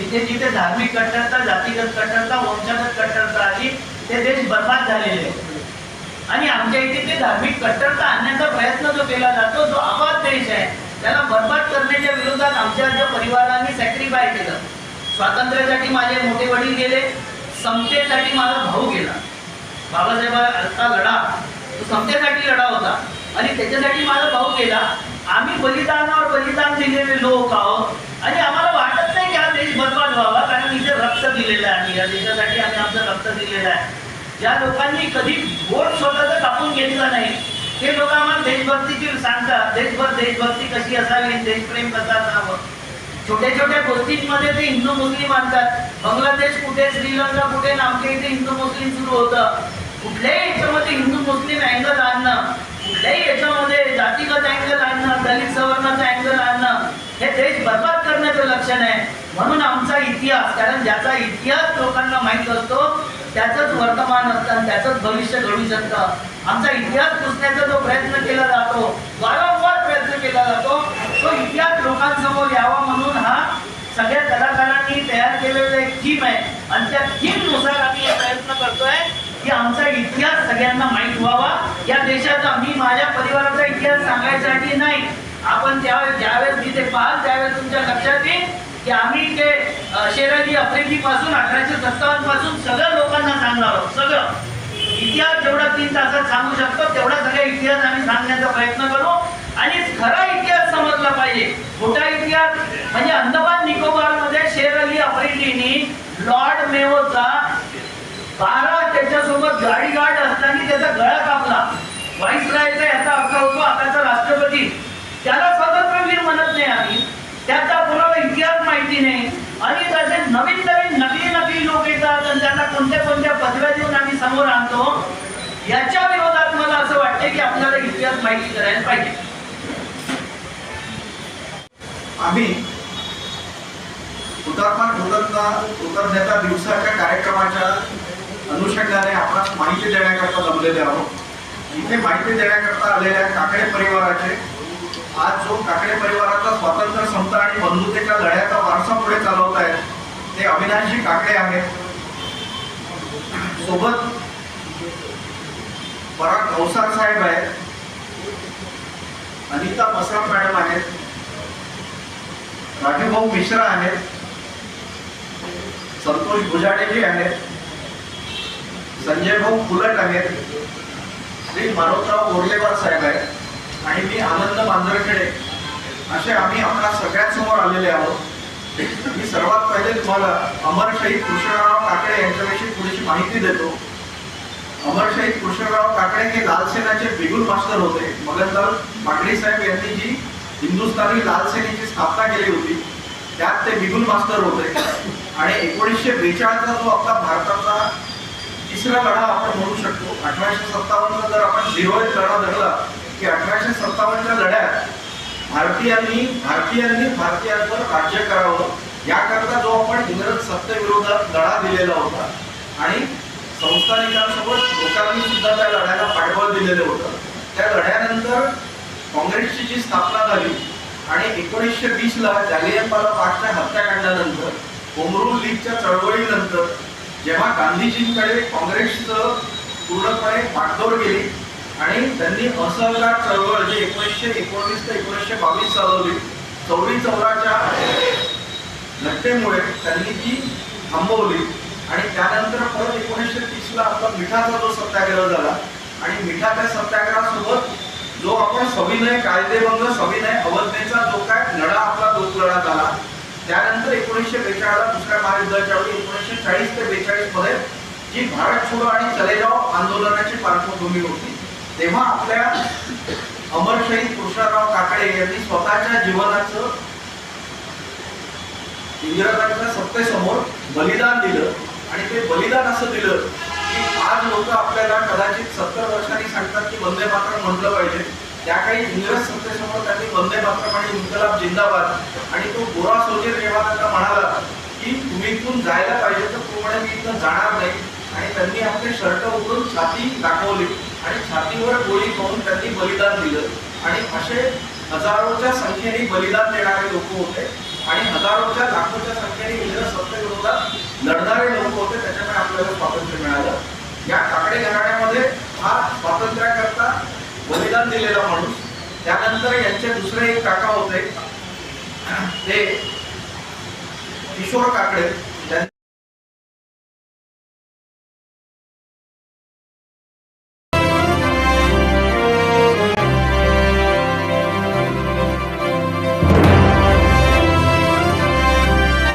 तिथे जिथे धार्मिक कट्टरता जातीगत कट्टरता वंशगत कट्टरता आली ते देश बर्बाद झालेले. आणि आमच्या इथे ते धार्मिक कट्टरता आणण्याचा प्रयत्न जो केला जातो जो आवाज देश आहे त्याला बर्बाद करण्याच्या विरोधात आमच्या ज्या परिवारांनी सॅक्रिफाय केलं. स्वातंत्र्यासाठी माझे मोठे वडील गेले समतेसाठी माझा भाऊ गेला. बाबासाहेबांचा लढा तो समतेसाठी लढा होता. आणि त्याच्यासाठी माझा भाऊ गेला. आम्ही बलिदानावर बलिदान दिलेले लोक आहोत. आणि आम्हाला बर्बाद व्हावा कारण इथे रक्त दिलेलं आहे. आम्ही या देशासाठी आम्ही आमचं रक्त दिलेलं आहे. ज्या लोकांनी कधी बोट स्वतःच कापून घेतलं नाही. ते लोक आम्हाला देशभक्तीची सांगतात. देशभर देशभक्ती कशी असावी देशप्रेम कसा असावं? छोट्या छोट्या गोष्टींमध्ये ते हिंदू मुस्लिम आणतात बांगलादेश कुठे श्रीलंका कुठे आमच्या इथे हिंदू मुस्लिम सुरू होतं. कुठल्याही याच्यामध्ये हिंदू मुस्लिम अँगल आणणं कुठल्याही याच्यामध्ये जातीगत अँगल आणणं दलित सवर्णाचं अँगल आणणं हे देश बर्बाद करण्याचं लक्षण आहे. म्हणून आमचा इतिहास कारण ज्याचा इतिहास लोकांना माहीत असतो त्याचंच वर्तमान असतं आणि त्याचंच भविष्य घडू शकतं. आमचा इतिहास पुसण्याचा जो प्रयत्न केला जातो वारंवार प्रयत्न केला जातो तो इतिहास लोकांसमोर यावा म्हणून हा सगळ्या कलाकारांनी तयार केलेला एक थीम आहे. आणि त्या थीमनुसार आम्ही प्रयत्न करतोय की आमचा इतिहास सगळ्यांना माहीत व्हावा. या देशाचा मी माझ्या परिवाराचा इतिहास सांगायसाठी नाही. आपण ज्यावेळेस ज्यावेळेस मी ते पाहाल त्यावेळेस तुमच्या लक्षात येईल की आम्ही ते शेराजी शेर अली पासून अठराशे सत्तावन्नपासून सगळं लोकांना सांगणार आहोत. सगळं. इतिहास जेवढा तीन तासात सांगू शकतो तेवढा सगळा इतिहास आम्ही सांगण्याचा प्रयत्न करू. आणि खरा इतिहास समजला पाहिजे. खोटा इतिहास म्हणजे अंदमान निकोबारमध्ये शेर अली आफ्रिदीनी लॉर्ड मेओचा बारा त्याच्यासोबत गाडी असताना त्याचा गळा कापला. व्हाईस राहायचा याचा अर्थ होतो आताचा राष्ट्रपती. त्याला स्वातंत्र्यवीर म्हणत नाही आम्ही. त्याचा पुरावा इतिहास माहिती नाही. आणि तसे नवीन नवीन नकली नकली लोक येतात आणि त्यांना कोणत्या कोणत्या पदव्या देऊन आम्ही समोर आणतो याच्या विरोधात मला असं वाटतं की आपल्याला इतिहास माहिती करायला पाहिजे. आम्ही हुतात्मा डोलतला कृतज्ञता दिवसाच्या कार्यक्रमाच्या अनुषंगाने आपणास माहिती देण्याकरता जमलेले आहोत. इथे माहिती देण्याकरता आलेल्या काकडे परिवाराचे आज जो काकडे परिवाराचा स्वातंत्र्य समता आणि बंधुतेच्या लढ्याचा वारसा पुढे चालवत आहेत ते अविनाशजी काकडे आहेत. सोबत पराग अवसार साहेब आहेत अनिता मसराम मॅडम आहेत राजूभाऊ मिश्रा आहेत संतोष भुजाडेजी आहेत संजय भाऊ फुलट आहेत श्री मारोतराव गोरलेवार साहेब आहेत. आणि मी आनंद मांजरखेडे असे आम्ही आपल्या सगळ्यांसमोर आलेले आहोत. मी सर्वात पहिले तुम्हाला अमर शहीद कृष्णराव काकडे यांच्याविषयी थोडीशी माहिती देतो. अमर शहीद कृष्णराव काकडे हे लाल सेनाचे बिगुल मास्टर होते. मगनलाल माकडी साहेब यांनी जी हिंदुस्थानी लाल सेनेची स्थापना केली होती त्यात ते बिगुल मास्टर होते. आणि एकोणीसशे बेचाळीसचा जो आपला भारताचा तिसरा लढा आपण म्हणू शकतो अठराशे सत्तावन्नचा जर आपण झिरो एक लढा धरला की अठराशे सत्तावन्नच्या लढ्यात भारतीयांनी भारतीयांनी भारतीयांवर राज्य करावं. याकरता जो आपण इंग्रज सत्तेविरोधात लढा दिलेला होता आणि संस्थानिकांसोबत लोकांनी सुद्धा त्या लढ्याला पाठबळ दिलेलं होतं. त्या लढ्यानंतर काँग्रेसची जी स्थापना झाली आणि एकोणीसशे वीसला जालियनवाला बागच्या हत्याकांडानंतर होमरूल लीगच्या चळवळीनंतर जेव्हा गांधीजींकडे काँग्रेसचं पूर्णपणे पाठदोर गेली आणि त्यांनी असहकार चळवळ जे एकोणीसशे एकोणीस ते एकोणीसशे बावीस चालवली चौरी चौराच्या घटनेमुळे त्यांनी ती थांबवली. आणि त्यानंतर परत एकोणीसशे तीसला आपला मिठाचा जो सत्याग्रह झाला आणि मिठाच्या सत्याग्रहासोबत जो आपण सविनय कायदेभंग सविनय अवज्ञेचा जो काय लढा आपला दोन लढा झाला त्यानंतर एकोणीसशे बेचाळीसला दुसऱ्या महायुद्धाच्या वेळी एकोणीसशे चाळीस ते बेचाळीसमध्ये जी भारत छोडो आणि चलेगाव आंदोलनाची पार्श्वभूमी होती तेव्हा आपल्या अमर शहीद कृष्णराव काकडे यांनी स्वतःच्या जीवनाचं इंग्रजांच्या सत्तेसमोर बलिदान दिलं आणि ते बलिदान असं दिलं की आज लोक आपल्याला कदाचित सत्तर वर्षांनी सांगतात की वंदे मातरम म्हटलं पाहिजे. त्या काही इंग्रज सत्तेसमोर त्यांनी वंदे मातरम आणि इन्कलाब जिंदाबाद आणि तो गोरा सोजेर जेव्हा त्यांना म्हणाला की तुम्ही इथून जायला पाहिजे तर पूर्ण म्हणे मी इथं जाणार नाही आणि त्यांनी आपले शर्ट उघडून छाती दाखवली. बलिदान दिलं. आणि असे हजारोच्या संख्येने बलिदान देणारे लोक होते. आणि हजारोच्या लाखोच्या संख्येने इंग्रज सत्तेविरोधात लढणारे लोक होते. त्याच्यामुळे आपल्याला स्वातंत्र्य मिळालं. या काकडे घराण्यामध्ये हा स्वातंत्र्याकरता बलिदान दिलेला माणूस त्यानंतर यांचे दुसरे एक काका होते. ते किशोर काकडे.